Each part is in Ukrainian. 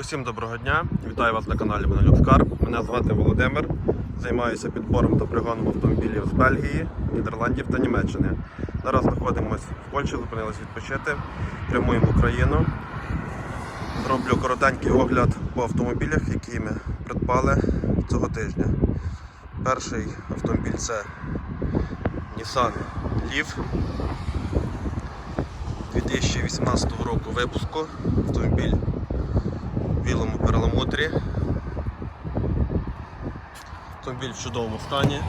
Усім доброго дня! Вітаю вас на каналі Монолюкскар. Мене звати Володимир. Займаюся підбором та пригоном автомобілів з Бельгії, Нідерландів та Німеччини. Зараз знаходимося в Польщі, зупинились відпочити. Прямуємо в Україну. Зроблю коротенький огляд по автомобілях, які ми придбали цього тижня. Перший автомобіль це Nissan Leaf 2018 року випуску. Автомобіль білому перламутрі. Автомобіль в чудовому стані.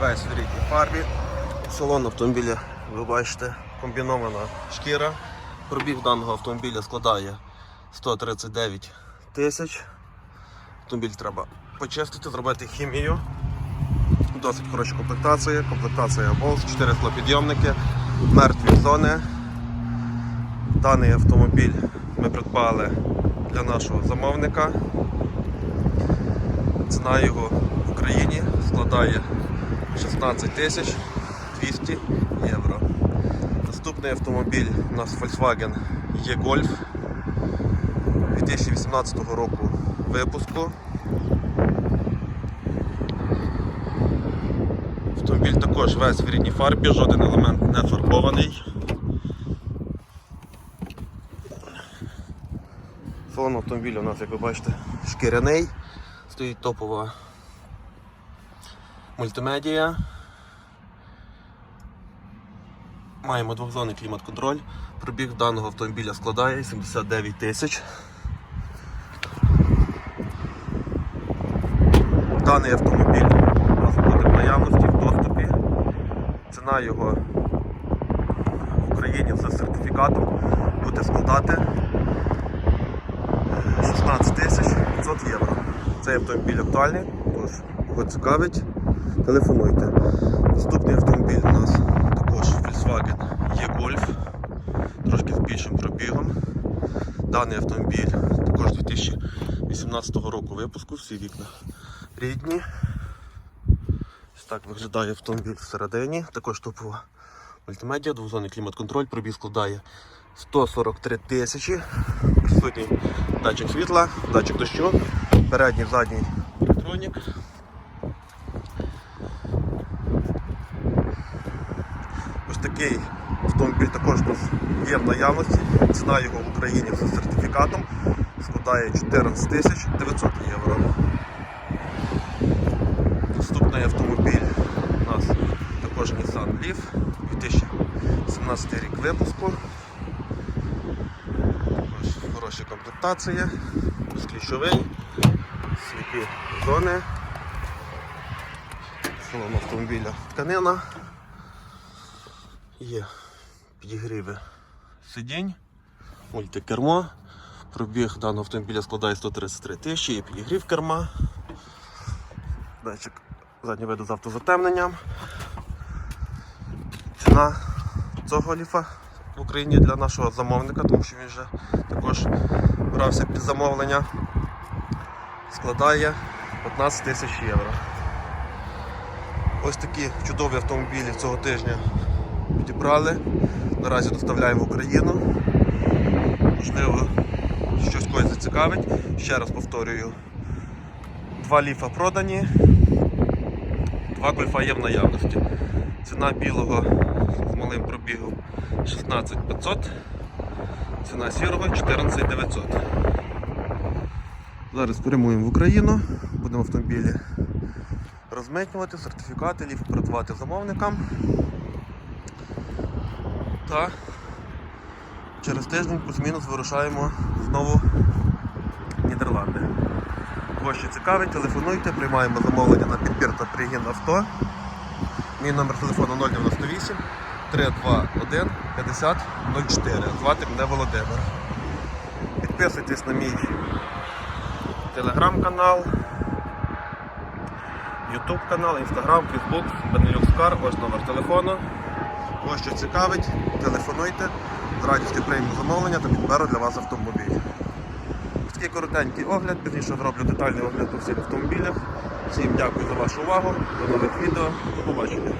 Весь в рідній фарбі. Салон автомобіля, ви бачите, комбінована шкіра. Пробіг даного автомобіля складає 139 тисяч. Автомобіль треба почистити, зробити хімію. Досить хороша комплектація, комплектація Bose, 4 склопідйомники, мертві зони. Даний автомобіль ми придбали для нашого замовника. Ціна його в Україні складає 16 тисяч 200 євро. Наступний автомобіль у нас Volkswagen E-Golf 2018 року випуску. Автомобіль також весь в рідній фарбі, жоден елемент не фарбований. Салон автомобіля у нас, як ви бачите, шкіряний, стоїть топова мультимедія. Маємо двохзонний клімат-контроль. Пробіг даного автомобіля складає 79 тисяч. Даний автомобіль у нас буде в наявності в доступі. Ціна його в Україні з сертифікатом буде складати 16 тисяч 500 євро. Цей автомобіль актуальний, тож кого цікавить, телефонуйте. Наступний автомобіль у нас також Volkswagen E-Golf, трошки з більшим пробігом. Даний автомобіль також 2018 року випуску, всі вікна рідні. Так виглядає автомобіль всередині, також топова мультимедіа, двозонний клімат-контроль, пробіг складає 143 тисячі. Присутній датчик світла, датчик дощу, передній, задній електронік. Ось такий автомобіль також є в наявності. Ціна його в Україні за сертифікатом складає 14 тисяч 900 євро. Наступний автомобіль у нас також Nissan Leaf 2017 рік випуску. Хороша комплектація, безключовий, сліпі зони, салон автомобіля тканина, є підігріви сидінь, мультикермо. Пробіг даного автомобіля складає 133 тисячі, є підігрів керма, датчик заднього виду з автозатемненням. Ціна цього ліфа в Україні для нашого замовника, тому що він вже також брався під замовлення, складає 15 тисяч євро. Ось такі чудові автомобілі цього тижня підібрали. Наразі доставляємо в Україну. Можливо, щось когось зацікавить. Ще раз повторюю. Два ліфа продані, два гольфа є в наявності. Ціна білого малим пробігом 16500, ціна сірого 14900. Зараз прямуємо в Україну, будемо автомобілі розмитнювати, сертифікати, ліф продавати замовникам. Та через тиждень плюс-мінус вирушаємо знову в Нідерланди. Кого ще цікавить, телефонуйте, приймаємо замовлення на підбір та пригін авто. Мій номер телефону 098 321 50 04. Звати мене Володимир. Підписуйтесь на мій телеграм-канал, ютуб канал, інстаграм, фейсбук, Benelux ось номер телефону. Кого що цікавить, телефонуйте, з радістю прийму замовлення та підберу для вас автомобіль. Ось Такий коротенький огляд, пізніше зроблю детальний огляд по всіх автомобілях. Всім дякую за вашу увагу, до нових відео, до побачення.